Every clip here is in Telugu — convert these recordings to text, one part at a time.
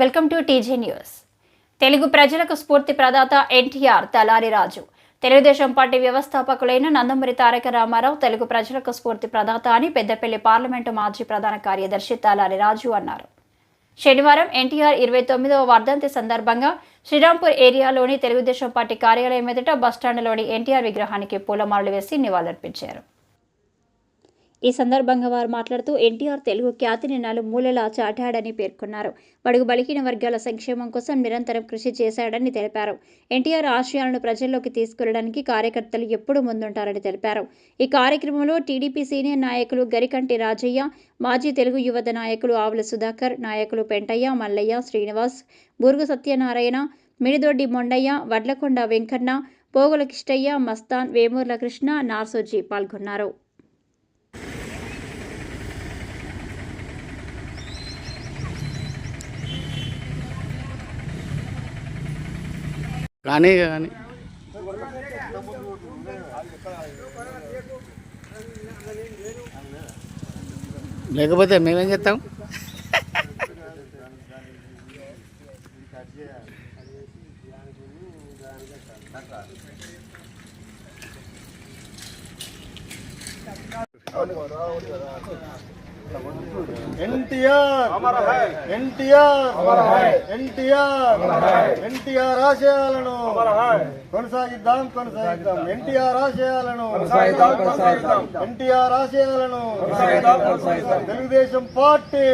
Welcome to TG news. Telugu ప్రజలకు స్ఫూర్తి ప్రదాత ఎన్టీఆర్ తలారి రాజు. తెలుగుదేశం పార్టీ వ్యవస్థాపకులైన నందమూరి తారక రామారావు తెలుగు ప్రజలకు స్ఫూర్తి ప్రదాత అని పెద్దపల్లి పార్లమెంటు మాజీ ప్రధాన కార్యదర్శి తలారి రాజు అన్నారు. శనివారం ఎన్టీఆర్ ఇరవై తొమ్మిదవ వర్ధంతి సందర్భంగా శ్రీరాంపూర్ ఏరియాలోని తెలుగుదేశం పార్టీ కార్యాలయం ఎదుట బస్టాండ్లోని ఎన్టీఆర్ విగ్రహానికి పూలమాలలు వేసి నివాళులర్పించారు. ఈ సందర్భంగా వారు మాట్లాడుతూ ఎన్టీఆర్ తెలుగు ఖ్యాతిని నలుమూలలా చాటాడని పేర్కొన్నారు. బడుగు బలికిన వర్గాల సంక్షేమం కోసం నిరంతరం కృషి చేశాడని తెలిపారు. ఎన్టీఆర్ ఆశయాలను ప్రజల్లోకి తీసుకెళ్ళడానికి కార్యకర్తలు ఎప్పుడూ ముందుంటారని తెలిపారు. ఈ కార్యక్రమంలో టీడీపీ సీనియర్ నాయకులు గరికంటి రాజయ్య మాజీ తెలుగు యువత నాయకులు ఆవుల సుధాకర్ నాయకులు పెంటయ్య మల్లయ్య శ్రీనివాస్ బురుగు సత్యనారాయణ మిడిదొడ్డి మొండయ్య వడ్లకొండ వెంకన్న పోగుల కిష్టయ్య మస్తాన్ వేమూర్ల కృష్ణ నార్సోజీ పాల్గొన్నారు. కానీ కానీ. లేకపోతే మేమేం చేస్తాం? ఎన్టీఆర్ ఎన్టీఆర్ ఎన్టీఆర్ ఎన్టీఆర్ ఆశయాలను కొనసాగిద్దాం కొనసాగిద్దాం. ఎన్టీఆర్ ఆశయాలను ఎన్టీఆర్ ఆశయాలను తెలుగుదేశం పార్టీ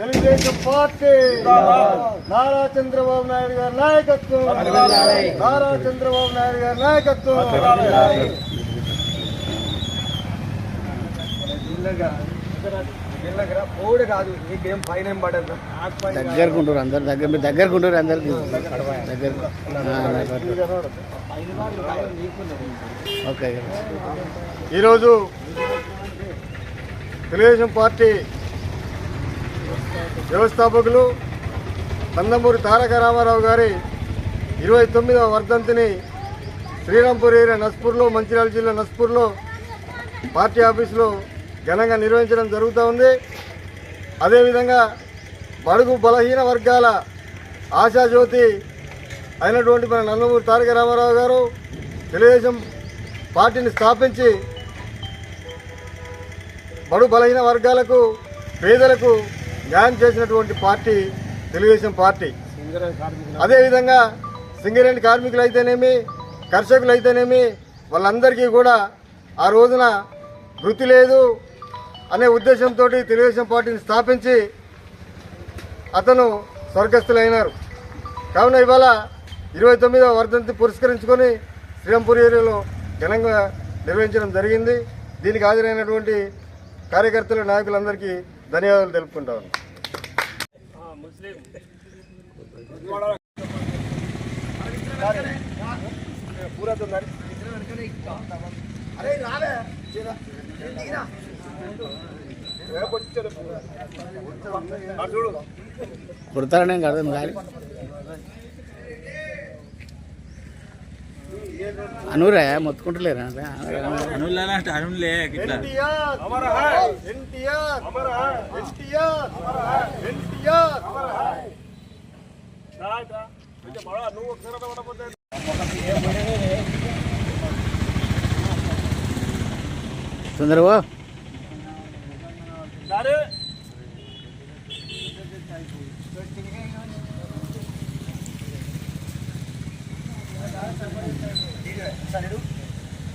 తెలుగుదేశం పార్టీ నారా చంద్రబాబు నాయుడు గారి నాయకత్వం నారా చంద్రబాబు నాయుడు గారి నాయకత్వం. దగ్గరకుంటారు అందరు దగ్గర మీరు దగ్గరకుంటారు అందరికి దగ్గర ఓకే. ఈరోజు తెలుగుదేశం పార్టీ వ్యవస్థాపకులు నందమూరి తారక రామారావు గారి ఇరవై తొమ్మిదవ వర్ధంతిని శ్రీరాంపూర్ ఏరియా నస్పూర్లో మంచిర్యాల జిల్లా నస్పూర్లో పార్టీ ఆఫీసులో ఘనంగా నిర్వహించడం జరుగుతూ ఉంది. అదేవిధంగా బడుగు బలహీన వర్గాల ఆశాజ్యోతి అయినటువంటి మన నందమూరి తారక రామారావు గారు తెలుగుదేశం పార్టీని స్థాపించి బడు బలహీన వర్గాలకు పేదలకు న్యాయం చేసినటువంటి పార్టీ తెలుగుదేశం పార్టీ. అదేవిధంగా సింగరేణి కార్మికులు అయితేనేమి కర్షకులు అయితేనేమి వాళ్ళందరికీ కూడా ఆ రోజున వృత్తి లేదు అనే ఉద్దేశంతో తెలుగుదేశం పార్టీని స్థాపించి అతను స్వర్గస్థులైనారు. కావున ఇవాళ ఇరవై తొమ్మిదవ వర్ధంతి పురస్కరించుకొని శ్రీరంపూర్ ఏరియాలో ఘనంగా నిర్వహించడం జరిగింది. దీనికి హాజరైనటువంటి కార్యకర్తలు నాయకులందరికీ ధన్యవాదాలు తెలుపుకుంటాను కుడతారనే కాదు అనురా మొత్తుకుంటలేరా? అనులంటే అనులే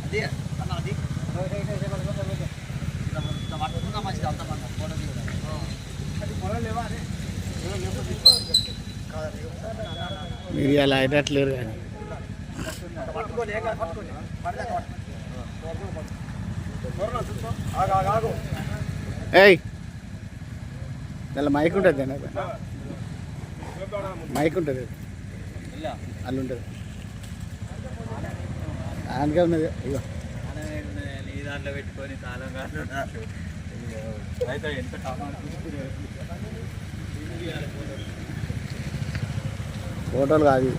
ఎన్టీఆర్ తొందరగా మీరు అలా అయినట్లేరు కానీ ఏయ్ దానిలో మైక్ ఉంటుంది దాని మైక్ ఉంటుంది అల్లు ఉంటుంది దానికే ఉన్నది ఇగో నీ దాంట్లో పెట్టుకొని తాళం కాదు అయితే ఎంత ఫోటోలు కాదు ఇవి.